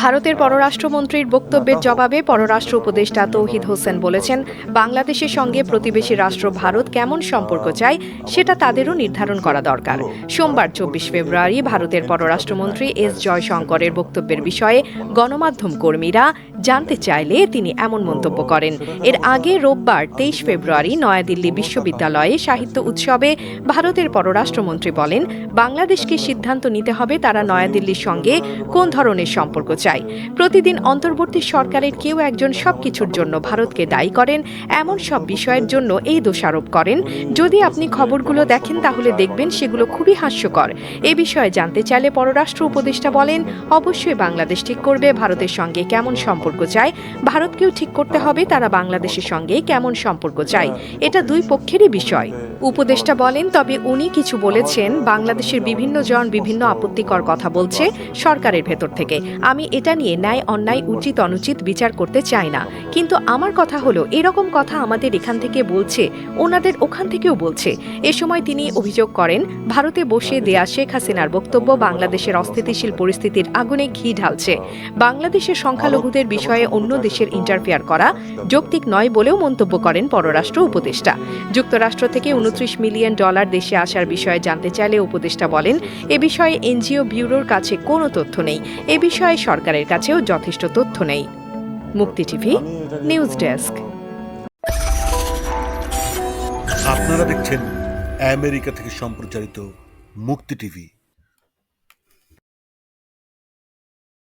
ভারতের পররাষ্ট্রমন্ত্রীর বক্তব্যের জবাবে পররাষ্ট্র উপদেষ্টা তৌহিদ হোসেন বলেছেন, বাংলাদেশের সঙ্গে প্রতিবেশী রাষ্ট্র ভারত কেমন সম্পর্ক চায় সেটা তাদেরও নির্ধারণ করা দরকার। সোমবার চব্বিশ ফেব্রুয়ারি ভারতের পররাষ্ট্রমন্ত্রী এস জয়শঙ্করের বক্তব্যের বিষয়ে গণমাধ্যম কর্মীরা জানতে চাইলে তিনি এমন মন্তব্য করেন, এর আগে রোববার তেইশ ফেব্রুয়ারি নয়াদিল্লি বিশ্ববিদ্যালয়ে সাহিত্য উৎসবে ভারতের পররাষ্ট্রমন্ত্রী বলেন, বাংলাদেশকে সিদ্ধান্ত নিতে হবে তারা নয়াদিল্লির সঙ্গে কোন ধরনের সম্পর্ক চাই। প্রতিদিন অন্তর্বর্তী সরকারের কেউ একজন সবকিছুর জন্য ভারতকে দায়ী করেন, এমন সব বিষয়ের জন্য এই দোষারোপ করেন। যদি আপনি খবরগুলো দেখেন, তাহলে দেখবেন সেগুলো খুবই হাস্যকর। এ বিষয়ে জানতে চাইলে পররাষ্ট্র উপদেষ্টা বলেন, অবশ্যই বাংলাদেশ ঠিক করবে, ভারতের সঙ্গে কেমন সম্পর্ক চায় ভারতকেও ঠিক করতে হবে, তারা বাংলাদেশের সঙ্গে কেমন সম্পর্ক চায় এটা দুই পক্ষেরই বিষয়। উপদেষ্টা বলেন, তবে উনি কিছু বলেছেন, বাংলাদেশের বিভিন্ন জন বিভিন্ন আপত্তিকর কথা বলছে সরকারের ভেতর থেকে। আমি এটা নিয়ে ন্যায়, অন্যায়, উচিত, অনুচিত বিচার করতে চাই না। কিন্তু আমার কথা হলো, এরকম কথা আমাদের এখান থেকে বলছে, ওনাদের ওখান থেকেও বলছে। এ সময় তিনি অভিযোগ করেন, ভারতে বসে দেয়া শেখ হাসিনার বক্তব্য বাংলাদেশের অস্থিতিশীল পরিস্থিতির আগুনে ঘি ঢালছে। বাংলাদেশের সংখ্যালঘুদের বিষয়ে অন্য দেশের ইন্টারফেয়ার করা যৌক্তিক নয় বলেও মন্তব্য করেন পররাষ্ট্র উপদেষ্টা। যুক্তরাষ্ট্র থেকে উনত্রিশ মিলিয়ন ডলার দেশে আসার বিষয়ে জানতে চাইলে উপদেষ্টা বলেন, এ বিষয়ে এনজিও ব্যুরোর কাছে কোনো তথ্য নেই। এ বিষয়ে সরকারের কাছেও যথেষ্ট তথ্য নেই। মুক্তি টিভি নিউজ ডেস্ক। আপনারা দেখছেন আমেরিকা থেকে সম্প্রচারিত মুক্তি টিভি।